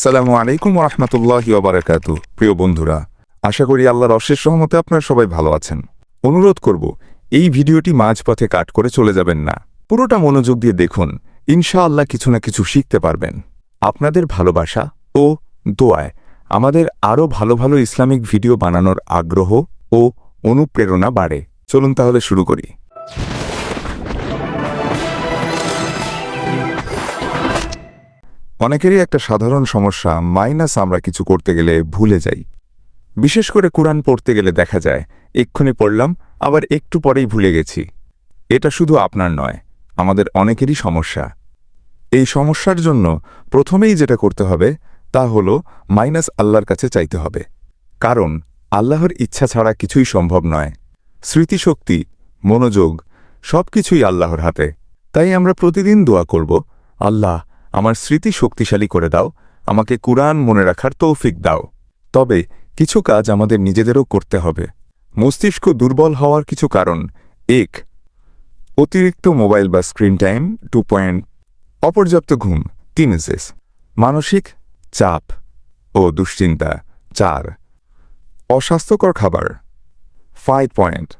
আসসালামু আলাইকুম রহমতুল্লাহ বারাকাত প্রিয় বন্ধুরা, আশা করি আল্লাহর অশেষ সহমতে আপনারা সবাই ভালো আছেন। অনুরোধ করব, এই ভিডিওটি মাঝপথে কাট করে চলে যাবেন না। পুরোটা মনোযোগ দিয়ে দেখুন, ইনশাআল্লাহ কিছু না কিছু শিখতে পারবেন। আপনাদের ভালোবাসা ও দোয়ায় আমাদের আরও ভালো ভালো ইসলামিক ভিডিও বানানোর আগ্রহ ও অনুপ্রেরণা বাড়ে। চলুন তাহলে শুরু করি। অনেকেরই একটা সাধারণ সমস্যা, মাইনাস আমরা কিছু করতে গেলে ভুলে যাই। বিশেষ করে কোরআন পড়তে গেলে দেখা যায়, এক্ষুনি পড়লাম, আবার একটু পরেই ভুলে গেছি। এটা শুধু আপনার নয়, আমাদের অনেকেরই সমস্যা। এই সমস্যার জন্য প্রথমেই যেটা করতে হবে, তা হল মাইনাস আল্লাহর কাছে চাইতে হবে। কারণ, আল্লাহর ইচ্ছা ছাড়া কিছুই সম্ভব নয়। স্মৃতিশক্তি, মনোযোগ সব কিছুই আল্লাহর হাতে। তাই আমরা প্রতিদিন দোয়া করব, আল্লাহ আমার স্মৃতি শক্তিশালী করে দাও, আমাকে কুরআন মনে রাখার তৌফিক দাও। তবে কিছু কাজ আমাদের নিজেদেরও করতে হবে। মস্তিষ্ক দুর্বল হওয়ার কিছু কারণ। এক, অতিরিক্ত মোবাইল বা স্ক্রিন টাইম। টু পয়েন্ট, অপর্যাপ্ত ঘুম। তিন এসেস মানসিক চাপ ও দুশ্চিন্তা। চার, অস্বাস্থ্যকর খাবার। ফাইভ পয়েন্ট,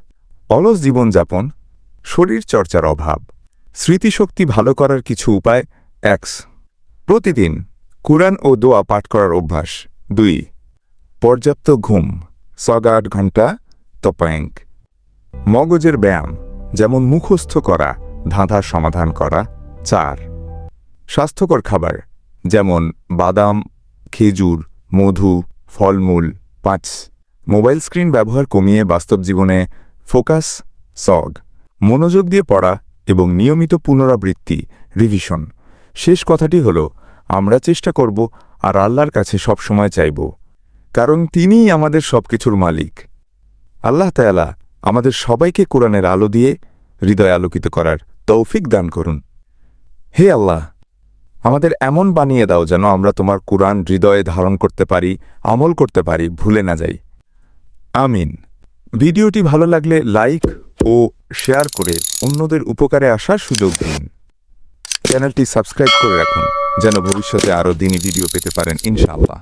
অলস জীবনযাপন। শরীর চর্চার অভাব। স্মৃতিশক্তি ভালো করার কিছু উপায় এক্স প্রতিদিন কুরআন ও দোয়া পাঠ করার অভ্যাস। দুই। পর্যাপ্ত ঘুম ছগা আট ঘণ্টা তপায়ঙ্ক। মগজের ব্যায়াম, যেমন মুখস্থ করা ধাঁধার সমাধান করা। চার। স্বাস্থ্যকর খাবার, যেমন বাদাম, খেজুর, মধু, ফলমূল, পাঁচ। মোবাইল স্ক্রিন ব্যবহার কমিয়ে বাস্তব জীবনে ফোকাস, সগ। মনোযোগ দিয়ে পড়া এবং নিয়মিত পুনরাবৃত্তি, রিভিশন। শেষ কথাটি হল, আমরা চেষ্টা করব আর আল্লাহর কাছে সবসময় চাইব। কারণ তিনিই আমাদের সবকিছুর মালিক। আল্লাহ তায়ালা আমাদের সবাইকে কোরআনের আলো দিয়ে হৃদয় আলোকিত করার তৌফিক দান করুন। হে আল্লাহ, আমাদের এমন বানিয়ে দাও যেন আমরা তোমার কোরআন হৃদয়ে ধারণ করতে পারি, আমল করতে পারি, ভুলে না যাই। আমিন। ভিডিওটি ভালো লাগলে লাইক ও শেয়ার করে অন্যদের উপকারে আসার সুযোগ দিন। চ্যানেলটি সাবস্ক্রাইব করে রাখুন যেন ভবিষ্যতে আরও দিনই ভিডিও পেতে পারেন ইনশাআল্লাহ।